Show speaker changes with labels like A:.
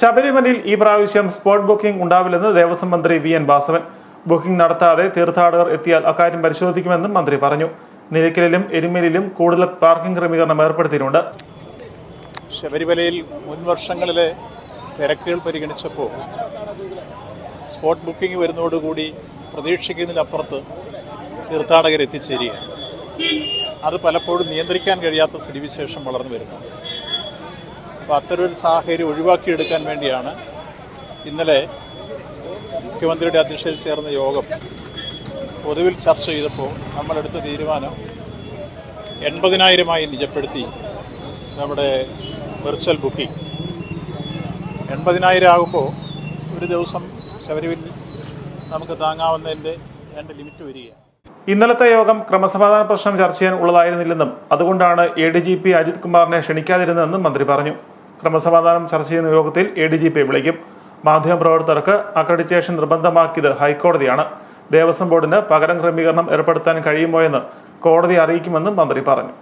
A: ശബരിമലയിൽ ഈ പ്രാവശ്യം സ്പോട്ട് ബുക്കിംഗ് ഉണ്ടാവില്ലെന്ന് ദേവസ്വം മന്ത്രി വി എൻ വാസവൻ. ബുക്കിംഗ് നടത്താതെ തീർത്ഥാടകർ എത്തിയാൽ അക്കാര്യം പരിശോധിക്കുമെന്നും മന്ത്രി പറഞ്ഞു. നിലയ്ക്കലിലും എരുമലിലും കൂടുതൽ പാർക്കിംഗ് ക്രമീകരണം ഏർപ്പെടുത്തിയിട്ടുണ്ട്.
B: ശബരിമലയിൽ മുൻ വർഷങ്ങളിലെ തിരക്കുകൾ പരിഗണിച്ചപ്പോൾ സ്പോട്ട് ബുക്കിംഗ് വരുന്നതോടുകൂടി പ്രതീക്ഷിക്കുന്നതിനപ്പുറത്ത് തീർത്ഥാടകർ എത്തിച്ചേരുകയാണ്. അത് പലപ്പോഴും നിയന്ത്രിക്കാൻ കഴിയാത്ത സ്ഥിതിവിശേഷം വളർന്നു വരുന്നു. അപ്പോൾ അത്തരമൊരു സാഹചര്യം ഒഴിവാക്കിയെടുക്കാൻ വേണ്ടിയാണ് ഇന്നലെ മുഖ്യമന്ത്രിയുടെ അധ്യക്ഷതയിൽ ചേർന്ന യോഗം പൊതുവിൽ ചർച്ച ചെയ്തപ്പോൾ നമ്മളെടുത്ത തീരുമാനം എൺപതിനായിരമായി നിജപ്പെടുത്തി നമ്മുടെ വെർച്വൽ ബുക്കിംഗ്. എൺപതിനായിരം ആകുമ്പോൾ ഒരു ദിവസം ശബരിമല നമുക്ക് താങ്ങാവുന്നതിന്റെ രണ്ട് ലിമിറ്റ് വരികയാണ്.
A: ഇന്നലത്തെ യോഗം ക്രമസമാധാന പ്രശ്നം ചർച്ച ചെയ്യാൻ ഉള്ളതായിരുന്നില്ലെന്നും അതുകൊണ്ടാണ് A D G P Ajith കുമാറിനെ ക്ഷണിക്കാതിരുന്നതെന്നും മന്ത്രി പറഞ്ഞു. ക്രമസമാധാനം ചർച്ച ചെയ്യുന്ന യോഗത്തിൽ എ ഡി ജി പി വിളിക്കും. മാധ്യമപ്രവർത്തകർക്ക് അക്രഡിറ്റേഷൻ നിർബന്ധമാക്കിയത് ഹൈക്കോടതിയാണ്. ദേവസ്വം ബോർഡിന് പകരം ക്രമീകരണം ഏർപ്പെടുത്താൻ കഴിയുമോ എന്ന് കോടതി അറിയിക്കുമെന്നും മന്ത്രി പറഞ്ഞു.